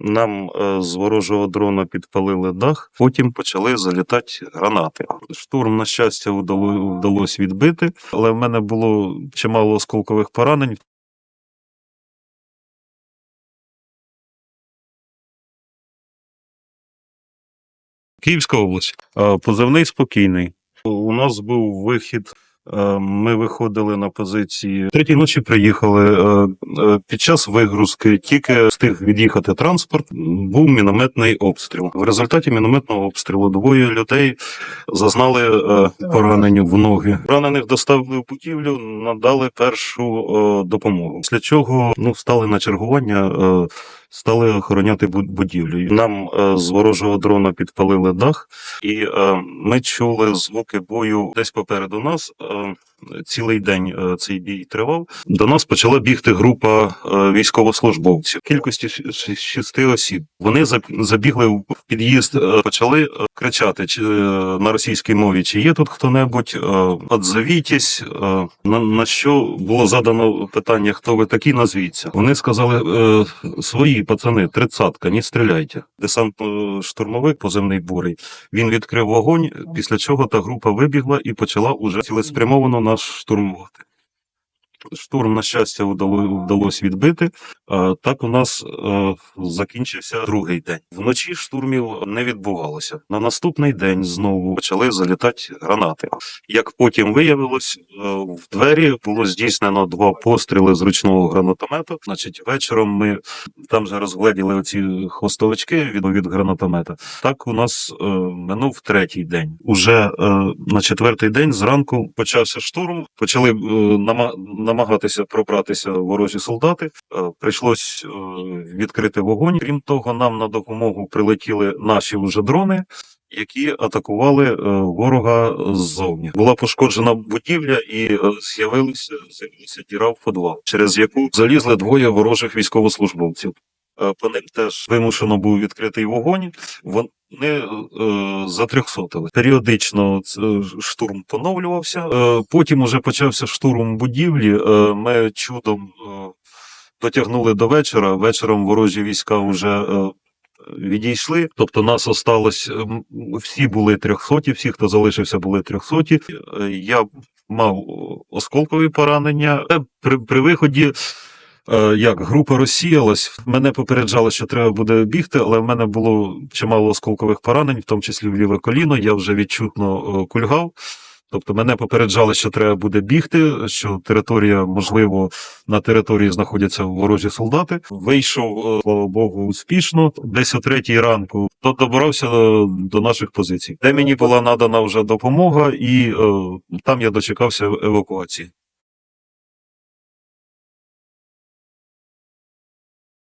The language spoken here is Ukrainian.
Нам е, з ворожого дрона підпалили дах, потім почали залітати гранати. Штурм, на щастя, вдало, вдалося відбити, але в мене було чимало осколкових поранень. Київська область. Е, Позивний спокійний. У нас був вихід. Е, Ми виходили на позиції. Третій ночі приїхали. е, е, Під час вигрузки тільки встиг від'їхати транспорт. Був мінометний обстріл. В результаті мінометного обстрілу двоє людей зазнали поранення в ноги. Ранених доставили в будівлю, надали першу допомогу. Після чого ну стали на чергування. Стали охороняти бу- будівлю. Нам е, з ворожого дрона підпалили дах, і е, ми чули звуки бою десь попереду нас. Е, цілий день цей бій тривав. До нас почала бігти група військовослужбовців. Кількості шести осіб. Вони забігли в під'їзд, почали кричати чи, на російській мові, чи є тут хто-небудь, отзовітесь. На, що було задано питання, хто ви такі, назвіться. Вони сказали, свої пацани, тридцятка, не стріляйте. Десант е, штурмовик, поземний бурий, він відкрив вогонь, після чого та група вибігла і почала уже цілеспрямовано нас штурмувати. Штурм, на щастя, вдало, вдалося відбити. Так у нас е, закінчився другий день. Вночі штурмів не відбувалося. На наступний день знову почали залітати гранати. Як потім виявилось, е, в двері було здійснено два постріли з ручного гранатомета. Значить, вечором ми там же розгледіли оці хвостовички від, від гранатомета. Так у нас е, минув третій день. Уже на четвертий день зранку почався штурм. Почали е, намагатися пробратися ворожі солдати. Е, прийшлось е, відкрити вогонь. Крім того, нам на допомогу прилетіли наші вже дрони. Які атакували е, ворога ззовні. Була пошкоджена будівля і з'явилися з'явилася діра в підвал, через яку залізли двоє ворожих військовослужбовців. По ним теж вимушено був відкритий вогонь. Вони е, затрьохсотили. Періодично штурм поновлювався. Е, потім уже почався штурм будівлі. Е, ми чудом е, дотягнули до вечора. Вечором ворожі війська вже. Е, Відійшли, тобто нас осталось ем, всі були трьохсоті, всі, хто залишився, були трьохсоті. Е, Я мав осколкові поранення. Е, При, при виході Е, як група розсіялась, мене попереджали, що треба буде бігти, але в мене було чимало осколкових поранень, в тому числі в ліве коліно. Я вже відчутно е, кульгав. Тобто мене попереджали, що треба буде бігти, що територія, можливо, на території знаходяться ворожі солдати. Вийшов, е, слава Богу, успішно. Десь о третій ранку то добрався е, до наших позицій, де мені була надана вже допомога, і е, там я дочекався евакуації.